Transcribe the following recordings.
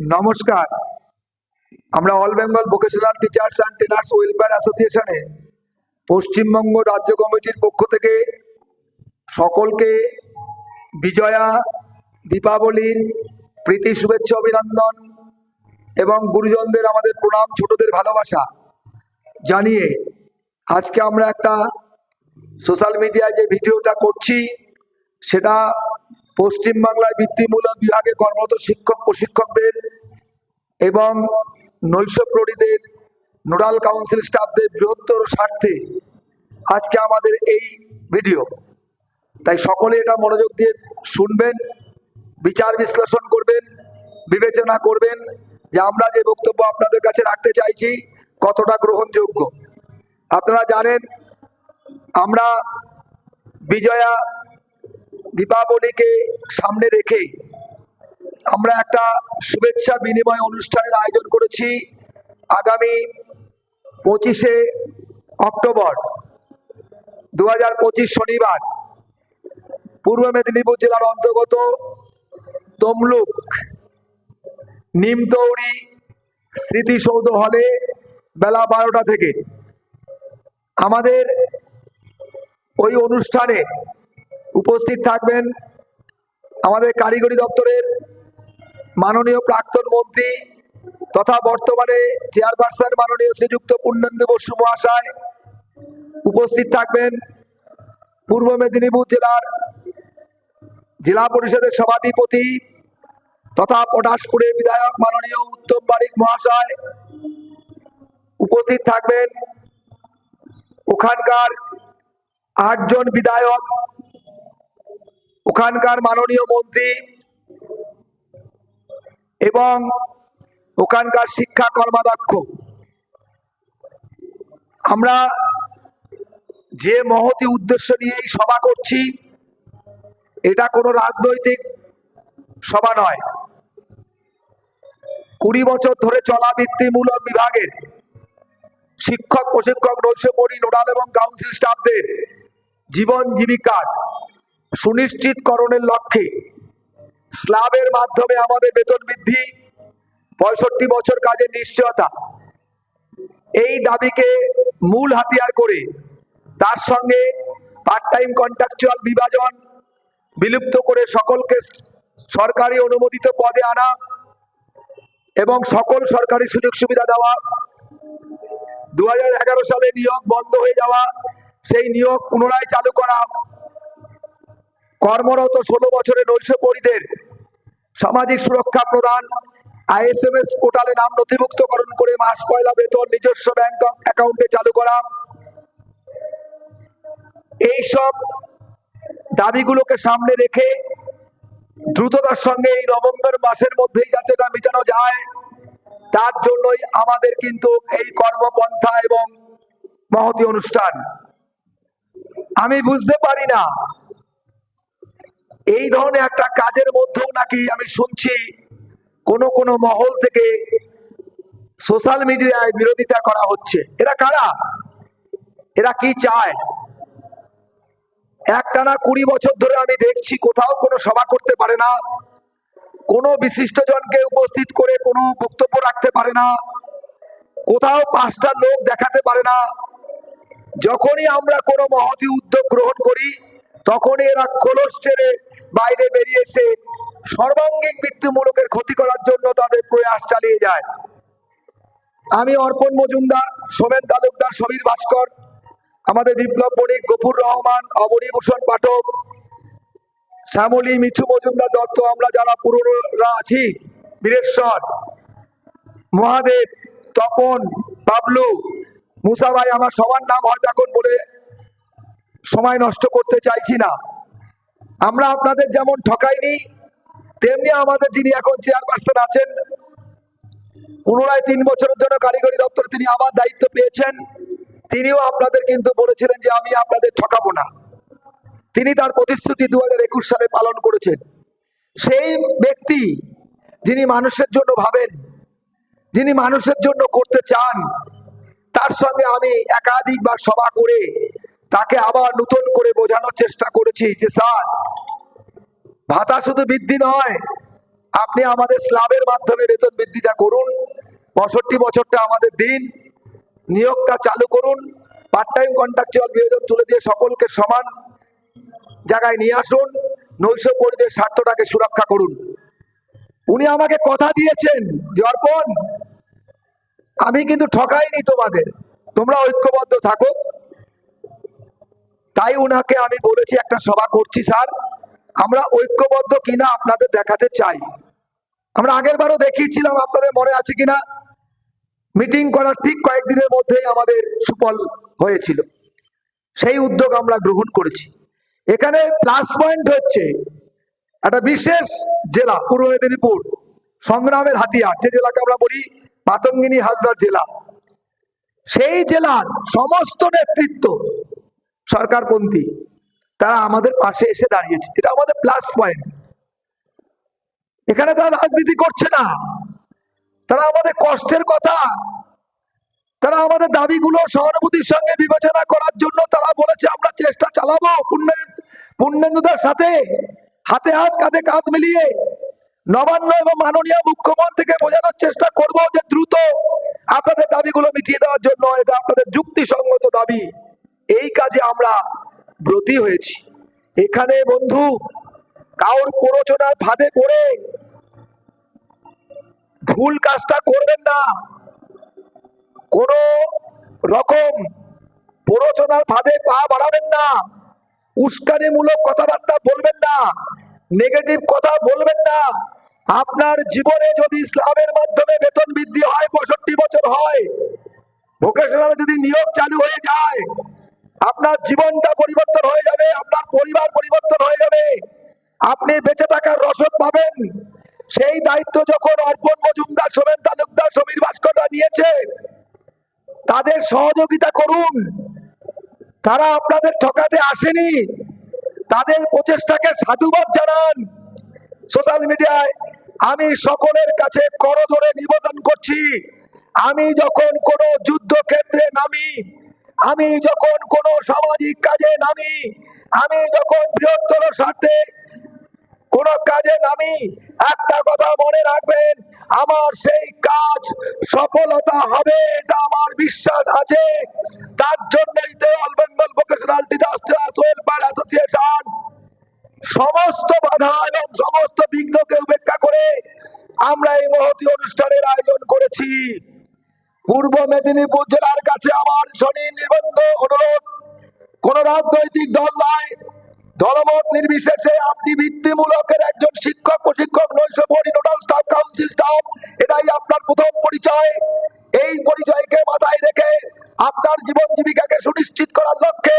নমস্কার। আমরা all Bengal vocational teachers and trainers welfare অ্যাসোসিয়েশনে Paschimbanga রাজ্য কমিটির পক্ষ থেকে সকলকে বিজয়া, দীপাবলির প্রীতি, শুভেচ্ছা, অভিনন্দন এবং গুরুজনদের আমাদের প্রণাম, ছোটদের ভালোবাসা জানিয়ে আজকে আমরা একটা সোশ্যাল মিডিয়ায় যে ভিডিওটা করছি, সেটা পশ্চিমবাংলায় বৃত্তিমূলক বিভাগে কর্মরত শিক্ষক, প্রশিক্ষকদের এবং নৈশ প্রহরীদের নোডাল কাউন্সিল স্টাফদের বৃহত্তর স্বার্থে আজকে আমাদের এই ভিডিও। তাই সকলে এটা মনোযোগ দিয়ে শুনবেন, বিচার বিশ্লেষণ করবেন, বিবেচনা করবেন যে আমরা যে বক্তব্য আপনাদের কাছে রাখতে চাইছি কতটা গ্রহণযোগ্য। আপনারা জানেন, আমরা বিজয়া দীপাবলিকে সামনে রেখে আমরা একটা শুভেচ্ছা বিনিময় অনুষ্ঠানের আয়োজন করেছি আগামী পঁচিশে অক্টোবর দু হাজার পঁচিশ শনিবার। পূর্ব মেদিনীপুর জেলার অন্তর্গত তমলুক নিমতৌড়ি স্মৃতিসৌধ হলে বেলা বারোটা থেকে। আমাদের ওই অনুষ্ঠানে উপস্থিত থাকবেন আমাদের কারিগরি দপ্তরের মাননীয় প্রাক্তন মন্ত্রী তথা বর্তমানে চেয়ারপারসন মাননীয় শ্রীযুক্ত পূর্ণেন্দু বসু মহাশয় উপস্থিত থাকবেন পূর্ব মেদিনীপুর জেলার জেলা পরিষদের সভাধিপতি তথা পটাশপুরের বিধায়ক মাননীয় উত্তম বারিক মহাশয় উপস্থিত থাকবেন। ওখানকার আটজন বিধায়ক ওখানকার মাননীয় মন্ত্রী এবং ওখানকার শিক্ষা কর্মাধ্যক্ষ। আমরা যে মহতি উদ্দেশ্য নিয়ে এই সভা করছি, এটা কোনো রাজনৈতিক সভা নয়। কুড়ি বছর ধরে চলা বৃত্তিমূলক বিভাগের শিক্ষক, প্রশিক্ষক নৈশপরি নোডাল এবং কাউন্সিল স্টাফদের জীবন জীবিকার সুনিশ্চিতকরণের লক্ষ্যে স্ল্যাবের মাধ্যমে আমাদের বেতন বৃদ্ধি, পঁয়ষট্টি বছর কাজের নিশ্চয়তা। এই দাবিকে মূল হাতিয়ার করে তার সঙ্গে পার্ট টাইম কন্ট্রাকচুয়াল বিভাজন বিলুপ্ত করে সকলকে সরকারি অনুমোদিত পদে আনা এবং সকল সরকারি সুযোগ সুবিধা দেওয়া। দু হাজার এগারো সালে নিয়োগ বন্ধ হয়ে যাওয়া, সেই নিয়োগ পুনরায় চালু করা কর্মরত ষোলো বছরের নৈশপরিদের সামাজিক সুরক্ষা প্রদান, আইএসএমএস পোর্টালে নাম নথিভুক্তকরণ করে মাস পয়লা বেতন নিজস্ব ব্যাংক অ্যাকাউন্টে চালু করা। এইসব দাবিগুলোকে সামনে রেখে দ্রুততার সঙ্গে এই নভেম্বর মাসের মধ্যেই যাতে এটা মেটানো যায়, তার জন্যই আমাদের কিন্তু এই কর্মপন্থা এবং মহতি অনুষ্ঠান। আমি বুঝতে পারি না এই ধরনের একটা কাজের মধ্যেও নাকি আমি শুনছি কোন কোন মহল থেকে সোশ্যাল মিডিয়ায় বিরোধিতা করা হচ্ছে। এরা কারা? এরা কি চায়? একটানা কুড়ি বছর ধরে আমি দেখছি কোথাও কোনো সভা করতে পারে না, কোনো বিশিষ্টজনকে উপস্থিত করে কোনো বক্তব্য রাখতে পারে না, কোথাও পাঁচটা লোক দেখাতে পারে না। যখনই আমরা কোনো মহতি উদ্যোগ গ্রহণ করি তখনই এরা খোলস ছেড়ে বাইরে বেরিয়ে এসে সর্বাঙ্গীন বৃত্তিমূলকের ক্ষতি করার জন্য তাদের প্রয়াস চালিয়ে যায়। আমি অর্পণ মজুমদার, সোমেন তালুকদার, সমীর ভাস্কর, আমাদের বিপ্লব বণিক গফুর রহমান, অবনীভূষণ পাঠক, শ্যামলী, মিঠু মজুমদার দত্ত, আমরা যারা পুরোরা আছি, বীরেশ্বর, মহাদেব, তপন, বাবলু মুসা ভাই আমার সবার নাম হয়তো এখন বলে সময় নষ্ট করতে চাইছি না। আমরা আপনাদের যেমন ঠকাইনি, তেমনি আমাদের যিনি এখন চেয়ারপারসন আছেন, পুনরায় তিন বছরের জন্য কারিগরি দপ্তরে তিনি আবার দায়িত্ব পেয়েছেন। তিনিও আপনাদের কিন্তু বলেছিলেন যে আমি আপনাদের ঠকাবো না। তিনি তার প্রতিশ্রুতি দু হাজার একুশ সালে পালন করেছেন। সেই ব্যক্তি যিনি মানুষের জন্য ভাবেন, যিনি মানুষের জন্য করতে চান, তার সঙ্গে আমি একাধিকবার সভা করে তাকে আবার নতুন করে বোঝানোর চেষ্টা করেছি যে, স্যার, ভাতা শুধু বৃদ্ধি নয়, আপনি আমাদের স্ল্যাবের মাধ্যমে বেতন বৃদ্ধিটা করুন, পঁয়ষট্টি বছরটা আমাদের দিন, নিয়োগটা চালু করুন পার্ট টাইম কন্ট্রাকচুয়াল বিয়োজন তুলে দিয়ে সকলকে সমান জায়গায় নিয়ে আসুন, নৈশ পরিদের স্বার্থটাকে সুরক্ষা করুন। উনি আমাকে কথা দিয়েছেন যে অর্পণ, আমি কিন্তু ঠকাইনি তোমাদের, তোমরা ঐক্যবদ্ধ থাকো। তাই উনাকে আমি বলেছি একটা সভা করছি, স্যার। আমরা ঐক্যবদ্ধ কিনা আপনাদের দেখাতে চাই। আমরা আগের বারও দেখিয়েছিলাম আপনাদের মনে আছে কিনা? মিটিং করার ঠিক কয়েকদিনের মধ্যেই আমাদের সুফল হয়েছিল। সেই উদ্যোগ আমরা গ্রহণ করেছি। এখানে প্লাস পয়েন্ট হচ্ছে একটা বিশেষ জেলা, পূর্ব মেদিনীপুর, সংগ্রামের হাতিয়ার, যে জেলাকে আমরা বলি পাতঙ্গিনী হাজরা জেলা। সেই জেলার সমস্ত নেতৃত্ব সরকারপন্থী। তারা আমাদের পাশে এসে দাঁড়িয়েছে। এটা আমাদের প্লাস পয়েন্ট এখানে তারা রাজনীতি করছে না। তারা আমাদের কষ্টের কথা। তারা আমাদের দাবিগুলো সহানুভূতির সঙ্গে বিবেচনা করার জন্য তারা বলেছে, আমরা চেষ্টা চালাবো পুণ্যেন্দুদের সাথে। হাতে হাত, কাঁধে কাঁধ মিলিয়ে নবান্ন এবং মাননীয় মুখ্যমন্ত্রীকে বোঝানোর চেষ্টা করব যে দ্রুত আপনাদের দাবিগুলো মিটিয়ে দেওয়ার জন্য। এটা আপনাদের যুক্তিসঙ্গত দাবি। এই কাজে আমরা ব্রতী হয়েছি। এখানে বন্ধু, কাউর প্ররোচনার ফাঁদে পড়ে ভুল কাজটা করবেন না। কোন রকম প্ররোচনার ফাঁদে পা বাড়াবেন না। উস্কানিমূলক কথাবার্তা বলবেন না। নেগেটিভ কথা বলবেন না। আপনার জীবনে যদি ইসলামের মাধ্যমে বেতন বৃদ্ধি হয়, পঁয়ষট্টি বছর হয় ভোকেশনাল যদি নিয়োগ চালু হয়ে যায় আপনার জীবনটা পরিবর্তন হয়ে যাবে, আপনার পরিবার পরিবর্তন হয়ে যাবে। আপনি বেঁচে থাকার রসদ পাবেন। সেই দায়িত্ব যখন অর্পণ মজুমদার সোমেন তালুকদার সমীর ভাস্কররা নিয়েছে, তাদের সহযোগিতা করুন। তারা আপনাদের ঠকাতে আসেনি। তাদের প্রচেষ্টাকে সাধুবাদ জানান। সোশ্যাল মিডিয়ায় আমি সকলের কাছে করজোরে নিবেদন করছি, আমি যখন কোনো যুদ্ধক্ষেত্রে নামি আমি যখন কোনো সামাজিক কাজে নামি, আমি যখন বৃহত্তর স্বার্থে কোন কাজে নামি, একটা কথা মনে রাখবেন, আমার সেই কাজ সফলতা হবে এটা আমার বিশ্বাস আছে। তার জন্যই দেওয়াল Bengal vocational disaster welfare association সমস্ত বাধা এবং সমস্ত বিঘ্নকে উপেক্ষা করে আমরা এই মহতি অনুষ্ঠানের আয়োজন করেছি। পূর্ব মেদিনীপুর জেলার কাছে আমার শনি নিবন্ধ অনুরোধ। কোন রাজনৈতিক দল নয় দলমত নির্বিশেষে আপনি ভিত্তিমূলকের একজন শিক্ষক, প্রশিক্ষক নৈশ পরি নোডাল স্টাফ, কাউন্সিল স্টাফ, এটাই আপনার প্রথম পরিচয়। এই পরিচয়কে মাথায় রেখে আপনার জীবন জীবিকাকে সুনিশ্চিত করার লক্ষ্যে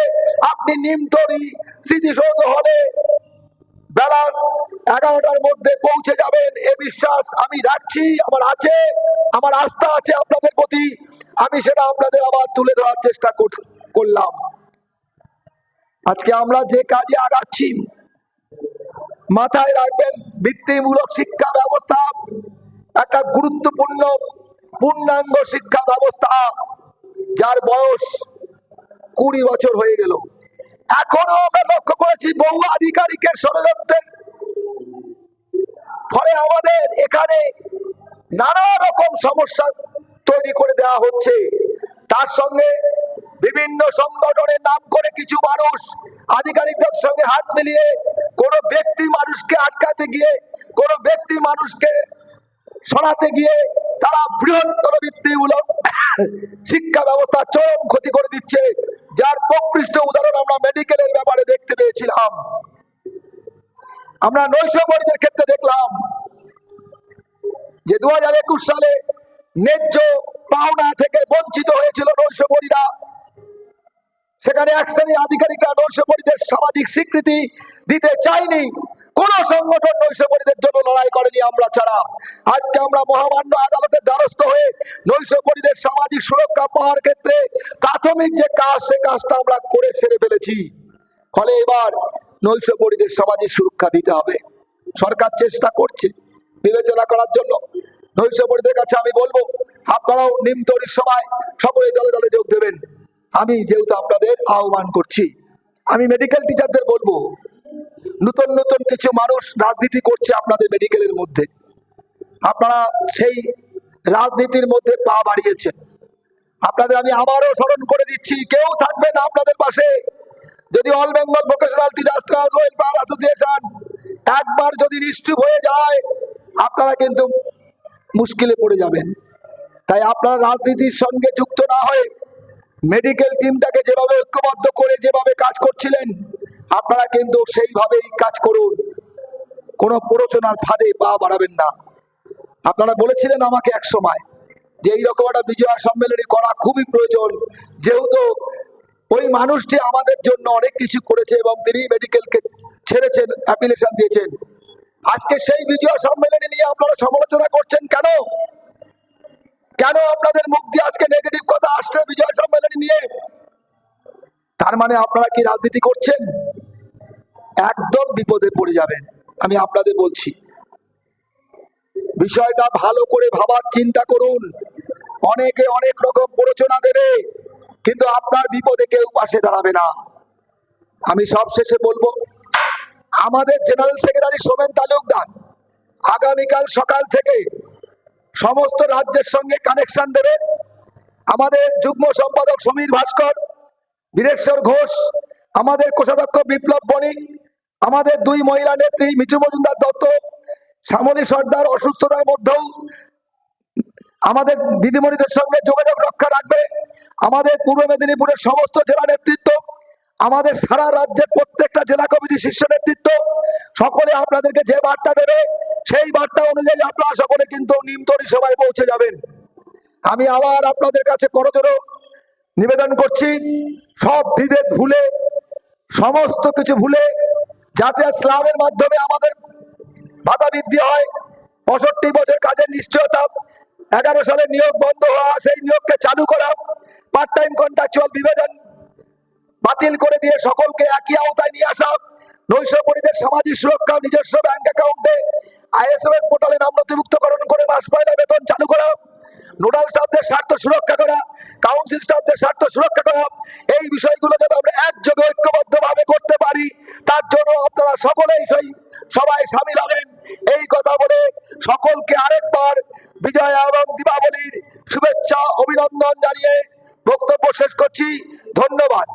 আপনি নিমতরি স্মৃতিসৌধ হলে বেলা এগারোটার মধ্যে পৌঁছে যাবেন, এ বিশ্বাস আমি রাখছি, আমার আছে, আমার আস্থা আছে আপনাদের প্রতি, আমি সেটা আপনাদের আবার তুলে ধরার চেষ্টা কর- করলাম। আজকে আমরা যে কাজে আগাচ্ছি, মাথায় রাখবেন বৃত্তিমূলক শিক্ষা ব্যবস্থা, একটা গুরুত্বপূর্ণ পূর্ণাঙ্গ শিক্ষা ব্যবস্থা, যার বয়স কুড়ি বছর হয়ে গেল। এখনও আমরা লক্ষ্য করেছি বহু আধিকারিকের ষড়যন্ত্রের। ফলে আমাদের এখানে নানা রকম সমস্যা তৈরি করে দেওয়া হচ্ছে। তার সঙ্গে বিভিন্ন সংগঠনের নাম করে কিছু মানুষ আধিকারিকদের সঙ্গে হাত মিলিয়ে কোনো ব্যক্তি মানুষকে আটকাতে গিয়ে কোনো ব্যক্তি মানুষকে সরাতে গিয়ে তারা বৃহত্তর ভিত্তিমূলক শিক্ষা ব্যবস্থা চরম ক্ষতি করে দিচ্ছে, যার প্রকৃষ্ট উদাহরণ আমরা মেডিকেলের ব্যাপারে দেখতে পেয়েছিলাম। আমরা নৈশপরীদের ক্ষেত্রে দেখলাম যে দু সালে ন্যায্য পাওনা থেকে বঞ্চিত হয়েছিল নৈশপরীরা সেখানে এক শ্রেণি আধিকারিকরা নৈশপরীদের সামাজিক স্বীকৃতি দিতে চাইনি কোন সংগঠন নৈশপরীদের জন্য লড়াই করেনি আমরা ছাড়া। আজকে আমরা মহামান্য আদালতের দ্বারস্থ হয়ে নৈশপরীদের সামাজিক সুরক্ষা পাওয়ার ক্ষেত্রে প্রাথমিক যে কাজ, সে কাজটা আমরা করে সেরে ফেলেছি। ফলে এবার নৈশপরীদের সামাজিক সুরক্ষা দিতে হবে। সরকার চেষ্টা করছে বিবেচনা করার জন্য। নৈশপরীদের কাছে আমি বলব, আপনারাও নিমতরির সময় সকলে দলে দলে যোগ দেবেন। আমি যেহেতু আপনাদের আহ্বান করছি, আমি মেডিকেল টিচারদের বলব, নতুন নতুন কিছু মানুষ রাজনীতি করছে আপনাদের মেডিকেলের মধ্যে। আপনারা সেই রাজনীতির মধ্যে পা বাড়িয়েছেন। আপনাদের আমি আবারও স্মরণ করে দিচ্ছি, কেউ থাকবে না আপনাদের পাশে। যদি all Bengal vocational teachers welfare association একবার যদি নিশ্চুপ হয়ে যায়, আপনারা কিন্তু মুশকিলে পড়ে যাবেন। তাই আপনারা রাজনীতির সঙ্গে যুক্ত না হয়ে মেডিকেল টিমটাকে যেভাবে ঐক্যবদ্ধ করে যেভাবে কাজ করছিলেন, আপনারা কিন্তু সেইভাবেই কাজ করুন। কোনো প্ররোচনার ফাঁদে পা বাড়াবেন না। আপনারা বলেছিলেন আমাকে এক সময় যে এইরকম একটা বিজয় সম্মেলনী করা খুবই প্রয়োজন। যেহেতু ওই মানুষটি আমাদের জন্য অনেক কিছু করেছে এবং তিনি মেডিকেলকে ছেড়েছেন অ্যাপ্লিকেশন দিয়েছেন। আজকে সেই বিজয় সম্মেলনী নিয়ে আপনারা সমালোচনা করছেন কেন? কেন আপনাদের মুখ দিয়ে আজকে নেগেটিভ কথা আসছে বিজয় সম্মেলনী নিয়ে? তার মানে আপনারা কি রাজনীতি করছেন? একদম বিপদে পড়ে যাবেন, আমি আপনাদের বলছি। বিষয়টা ভালো করে ভাবার চিন্তা করুন। অনেকে অনেক রকম প্ররোচনা দেবে, কিন্তু আপনার বিপদে কেউ পাশে দাঁড়াবে না। আমি সব শেষে বলব, আমাদের জেনারেল সেক্রেটারি সোমেন তালুকদার, আগামীকাল সকাল থেকে সমস্ত রাজ্যের সঙ্গে কানেকশন দেবে। আমাদের যুগ্ম সম্পাদক সমীর ভাস্কর, বীরেশ্বর ঘোষ, আমাদের কোষাধ্যক্ষ বিপ্লব বণিক, আমাদের দুই মহিলা নেত্রী মিঠু মজুমদার দত্ত, শ্যামলী সর্দার অসুস্থতার মধ্যেও আমাদের দিদিমণিদের সঙ্গে যোগাযোগ রক্ষা রাখবে। আমাদের পূর্ব মেদিনীপুরের সমস্ত জেলা নেতৃত্ব আমাদের সারা রাজ্যের প্রত্যেকটা জেলা কমিটি শীর্ষ নেতৃত্ব সকলে আপনাদেরকে যে বার্তা দেবে, সেই বার্তা অনুযায়ী আপনারা সকলে কিন্তু নিমতরি সভায় পৌঁছে যাবেন। আমি আবার আপনাদের কাছে করজোড়ো নিবেদন করছি, সব বিভেদ ভুলে, সমস্ত কিছু ভুলে, যাতে ইসলামের মাধ্যমে আমাদের ভাতা বৃদ্ধি হয়, পঁয়ষট্টি বছর কাজের নিশ্চয়তা, এগারো সালে নিয়োগ বন্ধ হওয়া, সেই নিয়োগকে চালু করা পার্ট টাইম কন্ট্রাকচুয়াল বিভাজন বাতিল করে দিয়ে সকলকে একই আওতায় নিয়ে আসা। নৈশপরিদের সামাজিক সুরক্ষা নিজস্ব ব্যাংক অ্যাকাউন্টে আইএসএমএস পোর্টালে নাম নথিভুক্তকরণ করে মাস পয়লা বেতন চালু করা। নোডাল স্টাফদের স্বার্থ সুরক্ষা করা কাউন্সিল স্টাফদের স্বার্থ সুরক্ষা করা। এই বিষয়গুলো যাতে আমরা একযোগে ঐক্যবদ্ধ ভাবে করতে পারি, তার জন্য আপনারা সকলেই সেই সবাই সামিল হবেন। এই কথা বলে সকলকে আরেকবার বিজয়া এবং দীপাবলির শুভেচ্ছা, অভিনন্দন জানিয়ে বক্তব্য শেষ করছি। ধন্যবাদ।